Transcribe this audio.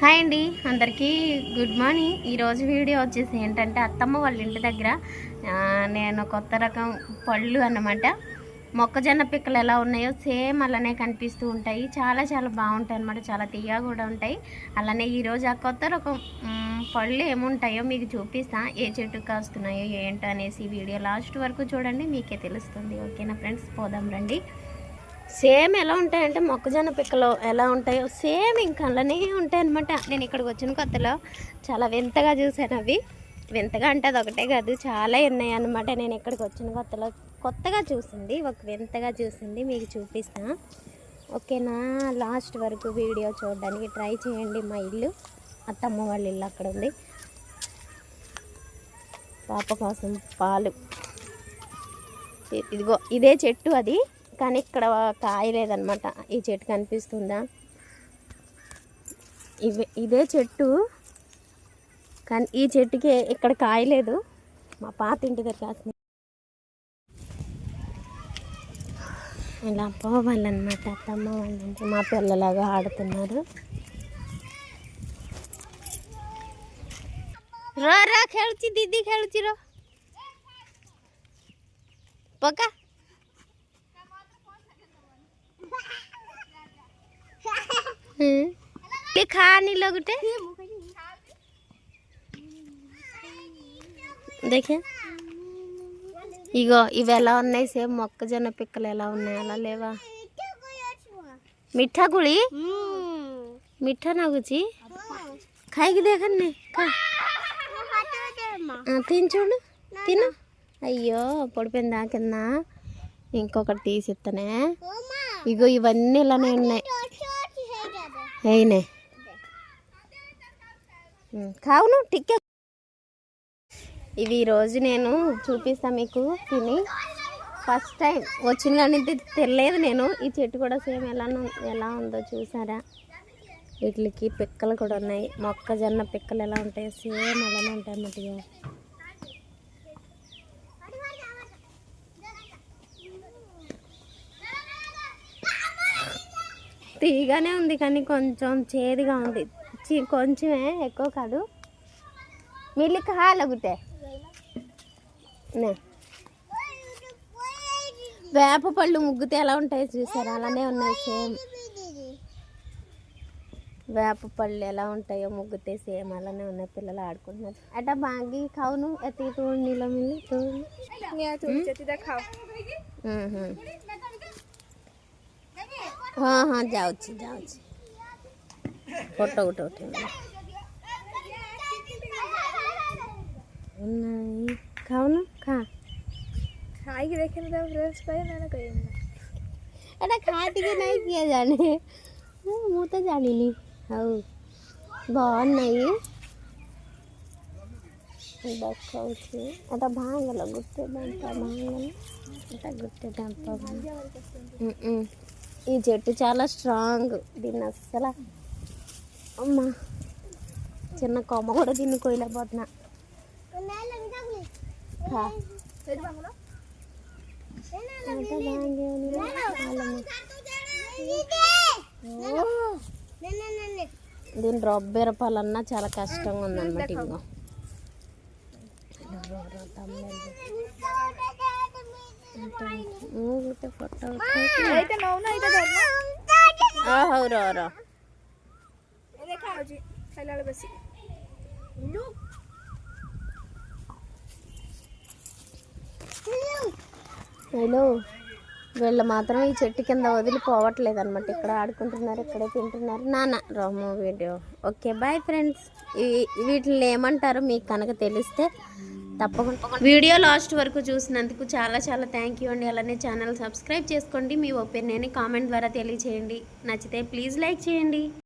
Hi అండి అందరికీ good morning. ఈరోజు వీడియో వచ్చేసి ఏంటంటే అత్తమ్మ వాళ్ళ ఇంటి దగ్గర నేను కొత్త రకం పళ్ళు అన్నమాట. మొక్కజొన్న పిక్కలు ఎలా ఉన్నాయో సేమ్ అలానే కనిపిస్తూ ఉంటాయి. చాలా చాలా బాగుంటాయి అన్నమాట. చాలా తీయగా కూడా ఉంటాయి. అలానే ఈరోజు ఆ కొత్త రకం పళ్ళు ఏముంటాయో మీకు చూపిస్తా. ఏ చెట్టు కాస్తున్నాయో ఏంటో అనేసి వీడియో లాస్ట్ వరకు చూడండి మీకే తెలుస్తుంది. ఓకేనా ఫ్రెండ్స్? పోదాం రండి. సేమ్ ఎలా ఉంటాయంటే మొక్కజొన్న పిక్కలు ఎలా ఉంటాయో సేమ్ ఇంకా అలానే ఉంటాయన్నమాట నేను ఇక్కడికి వచ్చిన కొత్తలో చాలా వింతగా చూశాను అవి. వింతగా అంటే అది ఒకటే కాదు చాలా ఉన్నాయి అనమాట నేను ఇక్కడికి వచ్చిన కొత్తలో కొత్తగా చూసింది ఒక వింతగా చూసింది మీకు చూపిస్తా. ఓకేనా? లాస్ట్ వరకు వీడియో చూడడానికి ట్రై చేయండి మా ఇల్లు. అత్తమ్మ వాళ్ళ ఇల్లు అక్కడ ఉంది. పాప కోసం పాలు. ఇదిగో ఇదే చెట్టు అది. కానీ ఇక్కడ కాయలేదనమాట ఈ చెట్టు కనిపిస్తుందా ఇవే ఇదే చెట్టు కానీ ఈ చెట్టుకి ఇక్కడ కాయలేదు మా పాత ఇంటి దగ్గర కాసిన ఇలా అప్ప అనమాట అత్తమ్మ వాళ్ళు మా పిల్లలాగా ఆడుతున్నారు రా రా ఖేళుచి దీదీ ఖేళుచి రా ते खा नहीं लगते ఇగో ఇవి ఎలా ఉన్నాయి సేమ్ మొక్కజొన్న పిక్కలు ఎలా ఉన్నాయి అలా లేవా మిఠా గుడి మిఠా నాగుచి కాయకి దేకండి తిని చూడు తిను అయ్యో పొడిపోయిందా కింద ఇంకొకటి తీసిస్తానే ఇగో ఇవన్నీ ఇలానే ఉన్నాయి అయినాయి hmm, కావును టిక్కే. ఇవి ఈరోజు నేను చూపిస్తా మీకు తిని. ఫస్ట్ టైం వచ్చిన కానీ తెలియదు నేను. ఈ చెట్టు కూడా సేమ్ ఎలా ఎలా ఉందో చూసారా? వీటికి పిక్కలు కూడా ఉన్నాయి. మొక్కజొన్న పిక్కలు ఎలా ఉంటాయి సేమ్ అలానే ఉంటాయి అన్నట్టుగా తీగానే ఉంది కానీ కొంచెం చేదుగా ఉంది. చి- కొంచెమే ఎక్కువ కాదు. మిల్లి కాలగుతే వేప పళ్ళు ముగ్గితే ఎలా ఉంటాయి చూసారా? అలానే ఉన్నాయి సేమ్. వేప పళ్ళు ఎలా ఉంటాయో ముగ్గితే సేమ్ అలానే ఉన్నాయి పిల్లలు ఆడుకుంటున్నారు. అట బాగి కావును ఎత్తి తోడు నీళ్ళ మిల్లి తోడు. ହଁ ହଁ ଯାଉଛି ଯାଉଛି ଫଟୋ ଗୋଟେ ଉଠେଇବି ନାଇଁ ଖାଉନୁ ଖା ଖାଇକି ଦେଖିଲେ ତା ଫ୍ରେଶ୍ ପାଇ ନହେଲେ କହିବି ଏଇଟା ଖା ଟିକେ ନାଇଁ କିଏ ଜାଣେ ମୁଁ ତ ଜାଣିନି ହଉ ଭଲ ନାଇଁ দেখাচ্ছি এটা ভাঙ গেল গোটে ডাম্পা ভাঙ গেল এটা গোটে ডাম্পা ভাঙ ఈ చెట్టు చాలా స్ట్రాంగ్ దీన్ని అస్సలు. అమ్మా చిన్న కొమ్మ కూడా దీన్ని కొయ్యలేకపోతున్నా. దీని రొబ్బెర పాలన్నా చాలా కష్టంగా ఉందన్నమాట ఇంకో ఫోటో అయితే ନଉନ ଏଇଟା ଧରୁନ ହଉ ରହ ରହ ଏ ଦେଖା ହଉଛି ଖାଇଲା ବେଳେ ବେଶୀ హలో వీళ్ళు మాత్రం ఈ చెట్టు కింద వదిలిపోవట్లేదు అనమాట ఇక్కడ ఆడుకుంటున్నారు ఇక్కడే తింటున్నారు నాన్న రోమో వీడియో ఓకే బాయ్ ఫ్రెండ్స్ వీటిని ఏమంటారో మీకు కనుక తెలిస్తే తప్పకుండా. వీడియో లాస్ట్ వరకు చూసినందుకు చాలా చాలా థ్యాంక్ యూ అండి. అలానే ఛానల్ సబ్స్క్రైబ్ చేసుకోండి. మీ ఒపీనియన్ కామెంట్ ద్వారా తెలియచేయండి. నచ్చితే ప్లీజ్ లైక్ చేయండి.